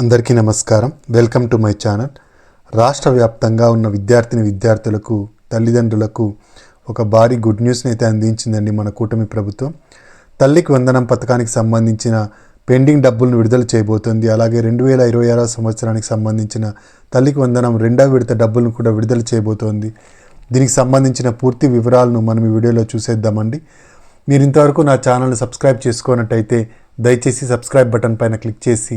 అందరికీ నమస్కారం. Welcome to my channel. రాష్ట్ర వ్యాప్తంగా ఉన్న విద్యార్థిని విద్యార్థులకు తల్లిదండ్రులకు ఒక భారీ గుడ్ న్యూస్ని అయితే అందించిందండి మన కూటమి ప్రభుత్వం. తల్లికి వందనం పథకానికి సంబంధించిన పెండింగ్ డబ్బులను విడుదల చేయబోతోంది. అలాగే రెండు వేల ఇరవై ఆరో సంవత్సరానికి సంబంధించిన తల్లికి వందనం రెండవ విడత డబ్బులను కూడా విడుదల చేయబోతోంది. దీనికి సంబంధించిన పూర్తి వివరాలను మనం ఈ వీడియోలో చూసేద్దామండి. మీరు ఇంతవరకు నా ఛానల్ని సబ్స్క్రైబ్ చేసుకున్నట్టయితే దయచేసి సబ్స్క్రైబ్ బటన్ పైన క్లిక్ చేసి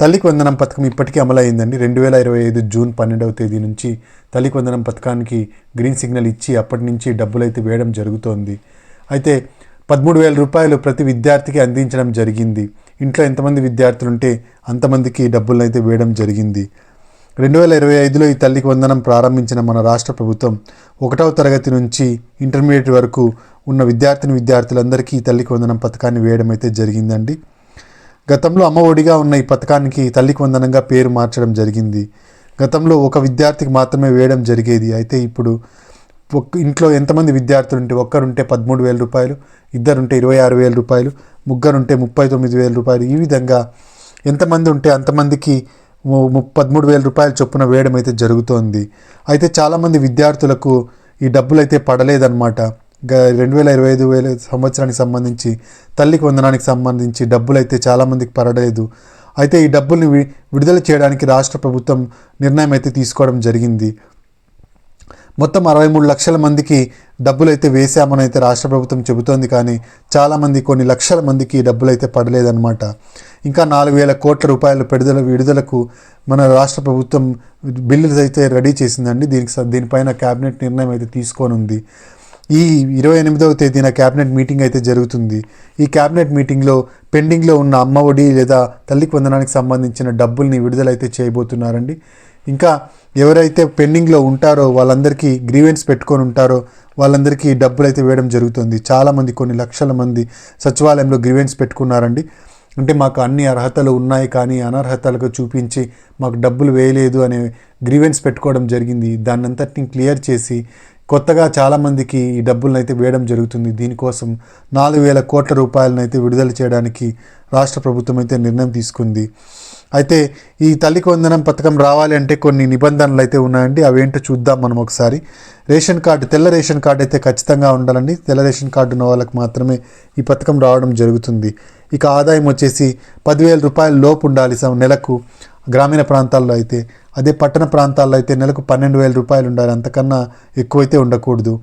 తల్లికి వందనం పథకం ఇప్పటికీ అమలైందండి రెండు వేల ఇరవై ఐదు జూన్ పన్నెండవ తేదీ నుంచి తల్లికి వందనం పథకానికి గ్రీన్ సిగ్నల్ ఇచ్చి అప్పటి నుంచి డబ్బులు అయితే వేయడం జరుగుతోంది. అయితే పదమూడు వేల రూపాయలు ప్రతి విద్యార్థికి అందించడం జరిగింది. ఇంట్లో ఎంతమంది విద్యార్థులు ఉంటే అంతమందికి డబ్బులను అయితే వేయడం జరిగింది. రెండు వేల ఇరవై ఐదులో ఈ తల్లికి వందనం ప్రారంభించిన మన రాష్ట్ర ప్రభుత్వం ఒకటవ తరగతి నుంచి ఇంటర్మీడియట్ వరకు ఉన్న విద్యార్థిని విద్యార్థులందరికీ ఈ తల్లికి వందనం పథకాన్ని వేయడం అయితే జరిగిందండి. గతంలో అమ్మ ఒడిగా ఉన్న ఈ పథకానికి తల్లికి వందనంగా పేరు మార్చడం జరిగింది. గతంలో ఒక విద్యార్థికి మాత్రమే వేయడం జరిగేది. అయితే ఇప్పుడు ఇంట్లో ఎంతమంది విద్యార్థులు ఉంటే ఒక్కరుంటే పదమూడు వేల రూపాయలు ఇద్దరుంటే ఇరవై ఆరు వేల రూపాయలు ముగ్గురుంటే ముప్పై తొమ్మిది వేల రూపాయలు. ఈ విధంగా ఎంతమంది ఉంటే అంతమందికి పదమూడు వేల రూపాయల చొప్పున వేయడం అయితే జరుగుతోంది. అయితే చాలామంది విద్యార్థులకు ఈ డబ్బులు అయితే పడలేదన్నమాట. రెండు వేల ఇరవై ఐదు వేల సంవత్సరానికి సంబంధించి తల్లికి వందనానికి సంబంధించి డబ్బులు అయితే చాలామందికి పడలేదు. అయితే ఈ డబ్బుల్ని వి- విడుదల చేయడానికి రాష్ట్ర ప్రభుత్వం నిర్ణయం అయితే తీసుకోవడం జరిగింది. మొత్తం అరవై మూడు లక్షల మందికి డబ్బులు అయితే వేశామని అయితే రాష్ట్ర ప్రభుత్వం చెబుతోంది కానీ చాలామంది కొన్ని లక్షల మందికి డబ్బులు అయితే పడలేదన్నమాట. ఇంకా నాలుగు వేల కోట్ల రూపాయల పెడుదల విడుదలకు మన రాష్ట్ర ప్రభుత్వం బిల్లులు అయితే రెడీ చేసిందండి. దీనికి దీనిపైన కేబినెట్ నిర్ణయం అయితే తీసుకోనుంది. ఈ ఇరవై ఎనిమిదవ తేదీన క్యాబినెట్ మీటింగ్ అయితే జరుగుతుంది. ఈ క్యాబినెట్ మీటింగ్లో పెండింగ్లో ఉన్న అమ్మ ఒడి లేదా తల్లికి వందనానికి సంబంధించిన డబ్బుల్ని విడుదలైతే చేయబోతున్నారండి. ఇంకా ఎవరైతే పెండింగ్లో ఉంటారో వాళ్ళందరికీ గ్రీవెన్స్ పెట్టుకొని ఉంటారో వాళ్ళందరికీ డబ్బులు అయితే వేయడం జరుగుతుంది. చాలామంది కొన్ని లక్షల మంది సచివాలయంలో గ్రీవెన్స్ పెట్టుకున్నారండి. అంటే మాకు అన్ని అర్హతలు ఉన్నాయి కానీ అనర్హతలకు చూపించి మాకు డబ్బులు వేయలేదు అనే గ్రీవెన్స్ పెట్టుకోవడం జరిగింది. దాన్నంతటిని క్లియర్ చేసి కొత్తగా చాలామందికి ఈ డబ్బులను అయితే వేయడం జరుగుతుంది. దీనికోసం నాలుగు వేల కోట్ల రూపాయలను అయితే విడుదల చేయడానికి రాష్ట్ర ప్రభుత్వం అయితే నిర్ణయం తీసుకుంది. అయితే ఈ తల్లికి వందనం పథకం రావాలి అంటే కొన్ని నిబంధనలు అయితే ఉన్నాయండి అవేంటో చూద్దాం మనం ఒకసారి. రేషన్ కార్డు తెల్ల రేషన్ కార్డు అయితే ఖచ్చితంగా ఉండాలండి. తెల్ల రేషన్ కార్డు ఉన్న వాళ్ళకి మాత్రమే ఈ పథకం రావడం జరుగుతుంది. ఇక ఆదాయం వచ్చేసి పదివేల రూపాయల లోపు ఉండాలి. సం- నెలకు గ్రామీణ ప్రాంతాల్లో అయితే అదే పట్టణ ప్రాంతాల్లో అయితే నెలకు పన్నెండు వేల రూపాయలు ఉండాలి. అంతకన్నా ఎక్కువైతే ఉండకూడదు.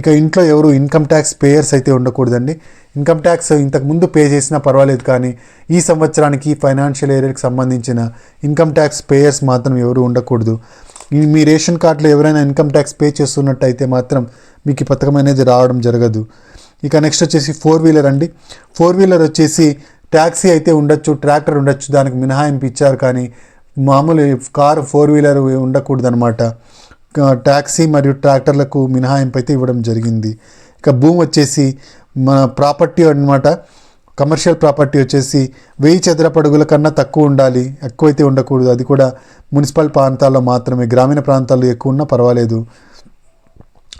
ఇక ఇంట్లో ఎవరు ఇన్కమ్ ట్యాక్స్ పేయర్స్ అయితే ఉండకూడదండి. ఇన్కమ్ ట్యాక్స్ ఇంతకు ముందు పే చేసినా పర్వాలేదు కానీ ఈ సంవత్సరానికి ఫైనాన్షియల్ ఏరియాకి సంబంధించిన ఇన్కమ్ ట్యాక్స్ పేయర్స్ మాత్రం ఎవరు ఉండకూడదు. మీ రేషన్ కార్డులో ఎవరైనా ఇన్కమ్ ట్యాక్స్ పే చేస్తున్నట్టయితే మాత్రం మీకు ఈ పథకం అనేది రావడం జరగదు. ఇక నెక్స్ట్ వచ్చేసి ఫోర్ వీలర్ అండి. ఫోర్ వీలర్ వచ్చేసి ట్యాక్సీ అయితే ఉండొచ్చు ట్రాక్టర్ ఉండొచ్చు దానికి మినహాయింపు ఇచ్చారు కానీ మామూలు కారు ఫోర్ వీలర్ ఉండకూడదు అనమాట ట్యాక్సీ మరియు ట్రాక్టర్లకు మినహాయింపు అయితే ఇవ్వడం జరిగింది. ఇక భూమి వచ్చేసి మన ప్రాపర్టీ అన్నమాట. కమర్షియల్ ప్రాపర్టీ వచ్చేసి వెయ్యి చదరపడుగుల కన్నా తక్కువ ఉండాలి. ఎక్కువైతే ఉండకూడదు. అది కూడా మున్సిపల్ ప్రాంతాల్లో మాత్రమే. గ్రామీణ ప్రాంతాల్లో ఎక్కువ ఉన్నా పర్వాలేదు.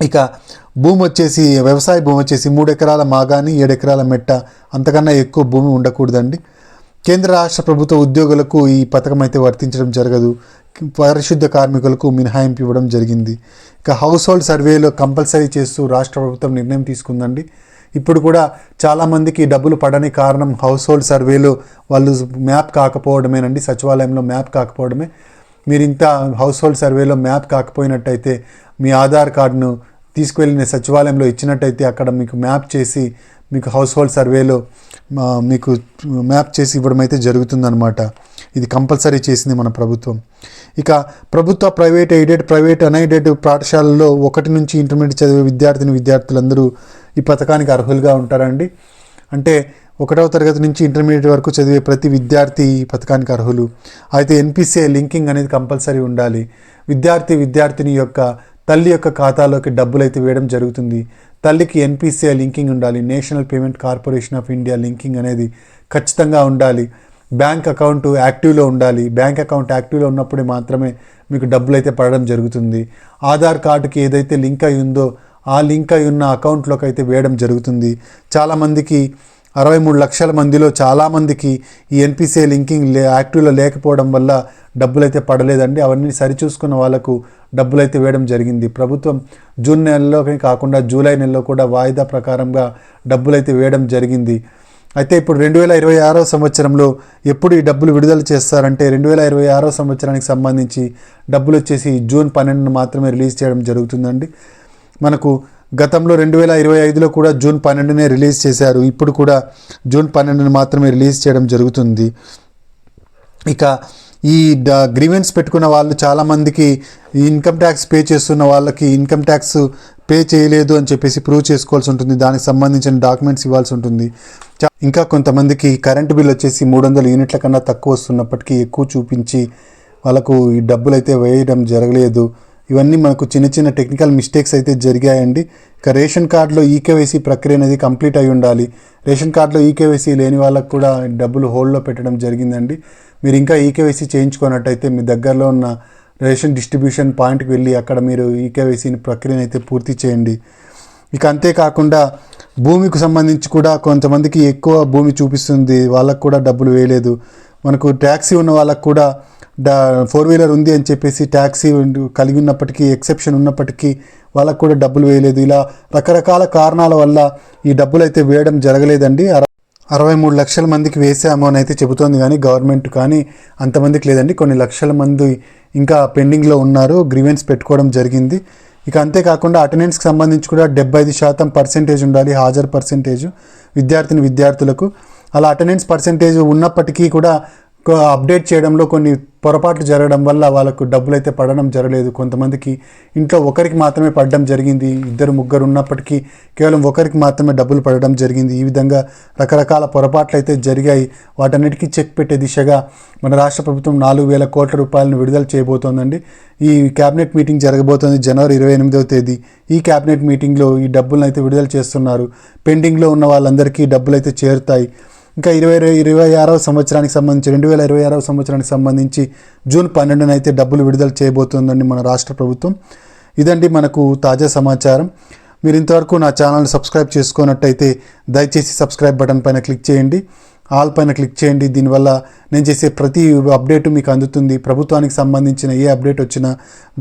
ఇక భూమి వచ్చేసి వ్యవసాయ భూమి వచ్చేసి మూడు ఎకరాల మాగాని ఏడు ఎకరాల మెట్ట. అంతకన్నా ఎక్కువ భూమి ఉండకూడదండి. కేంద్ర రాష్ట్ర ప్రభుత్వ ఉద్యోగులకు ఈ పథకం అయితే వర్తించడం జరగదు. పరిశుద్ధ కార్మికులకు మినహాయింపు ఇవ్వడం జరిగింది. ఇక హౌస్ హోల్డ్ సర్వేలో కంపల్సరీ చేస్తూ రాష్ట్ర ప్రభుత్వం నిర్ణయం తీసుకుందండి. ఇప్పుడు కూడా చాలామందికి డబ్బులు పడని కారణం హౌస్ హోల్డ్ సర్వేలో వాళ్ళు మ్యాప్ కాకపోవడమేనండి. సచివాలయంలో మ్యాప్ కాకపోవడమే. మీరు ఇంత హౌస్ హోల్డ్ సర్వేలో మ్యాప్ కాకపోయినట్టయితే మీ ఆధార్ కార్డును తీసుకువెళ్ళిన సచివాలయంలో ఇచ్చినట్టయితే అక్కడ మీకు మ్యాప్ చేసి మీకు హౌస్ హోల్డ్ సర్వేలో మీకు మ్యాప్ చేసి ఇవ్వడం అయితే జరుగుతుందన్నమాట. ఇది కంపల్సరీ చేసింది మన ప్రభుత్వం. ఇక ప్రభుత్వ ప్రైవేట్ ఎయిడెడ్ ప్రైవేట్ అన్ఎయిడెడ్ పాఠశాలల్లో ఒకటి నుంచి ఇంటర్మీడియట్ చదివే విద్యార్థిని విద్యార్థులందరూ ఈ పథకానికి అర్హులుగా ఉంటారండి. అంటే ఒకటవ తరగతి నుంచి ఇంటర్మీడియట్ వరకు చదివే ప్రతి విద్యార్థి ఈ పథకానికి అర్హులు. అయితే ఎన్పిసిఐ లింకింగ్ అనేది కంపల్సరీ ఉండాలి. విద్యార్థి విద్యార్థిని యొక్క తల్లి యొక్క ఖాతాలోకి డబ్బులు అయితే వేయడం జరుగుతుంది. తల్లికి ఎన్పిసిఐ లింకింగ్ ఉండాలి. National payment corporation of India linking అనేది ఖచ్చితంగా ఉండాలి. బ్యాంక్ అకౌంట్ యాక్టివ్లో ఉండాలి. బ్యాంక్ అకౌంట్ యాక్టివ్లో ఉన్నప్పుడే మాత్రమే మీకు డబ్బులు అయితే పడడం జరుగుతుంది. ఆధార్ కార్డుకి ఏదైతే లింక్ అయి ఉందో ఆ లింక్ అయి ఉన్న అకౌంట్లోకి అయితే వేయడం జరుగుతుంది. చాలామందికి అరవై మూడు లక్షల మందిలో చాలామందికి ఈ ఎన్పిసిఐ లింకింగ్ లే యాక్టివ్లో లేకపోవడం వల్ల డబ్బులైతే పడలేదండి. అవన్నీ సరిచూసుకున్న వాళ్ళకు డబ్బులైతే వేయడం జరిగింది. ప్రభుత్వం జూన్ నెలలోనే కాకుండా జూలై నెలలో కూడా వాయిదా ప్రకారంగా డబ్బులు అయితే వేయడం జరిగింది. అయితే ఇప్పుడు రెండు వేల ఇరవై ఆరో సంవత్సరంలో ఎప్పుడు ఈ డబ్బులు విడుదల చేస్తారంటే రెండు వేల ఇరవై ఆరో సంవత్సరానికి సంబంధించి డబ్బులు వచ్చేసి జూన్ పన్నెండున మాత్రమే రిలీజ్ చేయడం జరుగుతుందండి. మనకు గతంలో రెండు వేల ఇరవై ఐదులో కూడా జూన్ పన్నెండునే రిలీజ్ చేశారు. ఇప్పుడు కూడా జూన్ పన్నెండును మాత్రమే రిలీజ్ చేయడం జరుగుతుంది. ఇక ఈ గ్రీవెన్స్ పెట్టుకున్న వాళ్ళు చాలామందికి ఈ ఇన్కమ్ ట్యాక్స్ పే చేస్తున్న వాళ్ళకి ఇన్కమ్ ట్యాక్స్ పే చేయలేదు అని చెప్పేసి ప్రూవ్ చేసుకోవాల్సి ఉంటుంది. దానికి సంబంధించిన డాక్యుమెంట్స్ ఇవ్వాల్సి ఉంటుంది. ఇంకా కొంతమందికి కరెంటు బిల్ వచ్చేసి మూడు వందల యూనిట్ల కన్నా తక్కువ వస్తున్నప్పటికీ ఎక్కువ చూపించి వాళ్ళకు ఈ డబ్బులు అయితే వేయడం జరగలేదు. ఇవన్నీ మనకు చిన్న చిన్న టెక్నికల్ మిస్టేక్స్ అయితే జరిగాయండి. ఇక రేషన్ కార్డులో ఈకేవైసీ ప్రక్రియ అనేది కంప్లీట్ అయి ఉండాలి. రేషన్ కార్డులో ఈకేవైసీ లేని వాళ్ళకు కూడా డబ్బులు హోల్డ్లో పెట్టడం జరిగిందండి. మీరు ఇంకా ఈకేవైసీ చేయించుకున్నట్టయితే మీ దగ్గరలో ఉన్న రేషన్ డిస్ట్రిబ్యూషన్ పాయింట్కి వెళ్ళి అక్కడ మీరు ఈకేవైసీని ప్రక్రియను అయితే పూర్తి చేయండి. ఇక అంతేకాకుండా భూమికి సంబంధించి కూడా కొంతమందికి ఎక్కువ భూమి చూపిస్తుంది. వాళ్ళకు కూడా డబ్బులు వేయలేదు. మనకు ట్యాక్సీ ఉన్న వాళ్ళకు కూడా ఫోర్ వీలర్ ఉంది అని చెప్పేసి ట్యాక్సీ కలిగి ఉన్నప్పటికీ ఎక్సెప్షన్ ఉన్నప్పటికీ వాళ్ళకు కూడా డబ్బులు వేయలేదు. ఇలా రకరకాల కారణాల వల్ల ఈ డబ్బులు అయితే వేయడం జరగలేదండి. అర- అరవై మూడు లక్షల మందికి వేసాము అని అయితే చెబుతోంది కానీ గవర్నమెంట్ కానీ అంతమందికి లేదండి. కొన్ని లక్షల మంది ఇంకా పెండింగ్లో ఉన్నారు. గ్రీవెన్స్ పెట్టుకోవడం జరిగింది. ఇక అంతేకాకుండా అటెండెన్స్కి సంబంధించి కూడా డెబ్బై ఐదు శాతం పర్సెంటేజ్ ఉండాలి. హాజరు పర్సెంటేజ్ విద్యార్థిని విద్యార్థులకు. అలా అటెండెన్స్ పర్సెంటేజ్ ఉన్నప్పటికీ కూడా అప్డేట్ చేయడంలో కొన్ని పొరపాట్లు జరగడం వల్ల వాళ్ళకు డబ్బులు అయితే పడడం జరగలేదు. కొంతమందికి ఇంట్లో ఒకరికి మాత్రమే పడడం జరిగింది. ఇద్దరు ముగ్గురు ఉన్నప్పటికీ కేవలం ఒకరికి మాత్రమే డబ్బులు పడడం జరిగింది. ఈ విధంగా రకరకాల పొరపాట్లు అయితే జరిగాయి. వాటన్నిటికీ చెక్ పెట్టే దిశగా మన రాష్ట్ర ప్రభుత్వం నాలుగు వేల కోట్ల రూపాయలను విడుదల చేయబోతోందండి. ఈ క్యాబినెట్ మీటింగ్ జరగబోతోంది జనవరి ఇరవై ఎనిమిదవ తేదీ. ఈ క్యాబినెట్ మీటింగ్లో ఈ డబ్బులను అయితే విడుదల చేస్తున్నారు. పెండింగ్లో ఉన్న వాళ్ళందరికీ డబ్బులు అయితే చేరుతాయి. ఇంకా ఇరవై ఇరవై ఆరవ సంవత్సరానికి సంబంధించి రెండు వేల ఇరవై ఆరవ సంవత్సరానికి సంబంధించి జూన్ పన్నెండున అయితే డబ్బులు విడుదల చేయబోతోందండి మన రాష్ట్ర ప్రభుత్వం. ఇదండి మనకు తాజా సమాచారం. మీరు ఇంతవరకు నా ఛానల్ని సబ్స్క్రైబ్ చేసుకున్నట్టయితే దయచేసి సబ్స్క్రైబ్ బటన్ పైన క్లిక్ చేయండి. ఆల్ పైన క్లిక్ చేయండి. దీనివల్ల నేను చేసే ప్రతి అప్డేట్ మీకు అందుతుంది. ప్రభుత్వానికి సంబంధించిన ఏ అప్డేట్ వచ్చినా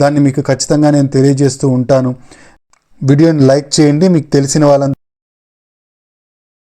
దాన్ని మీకు ఖచ్చితంగా నేను తెలియజేస్తూ ఉంటాను. వీడియోని లైక్ చేయండి. మీకు తెలిసిన వాళ్ళందరూ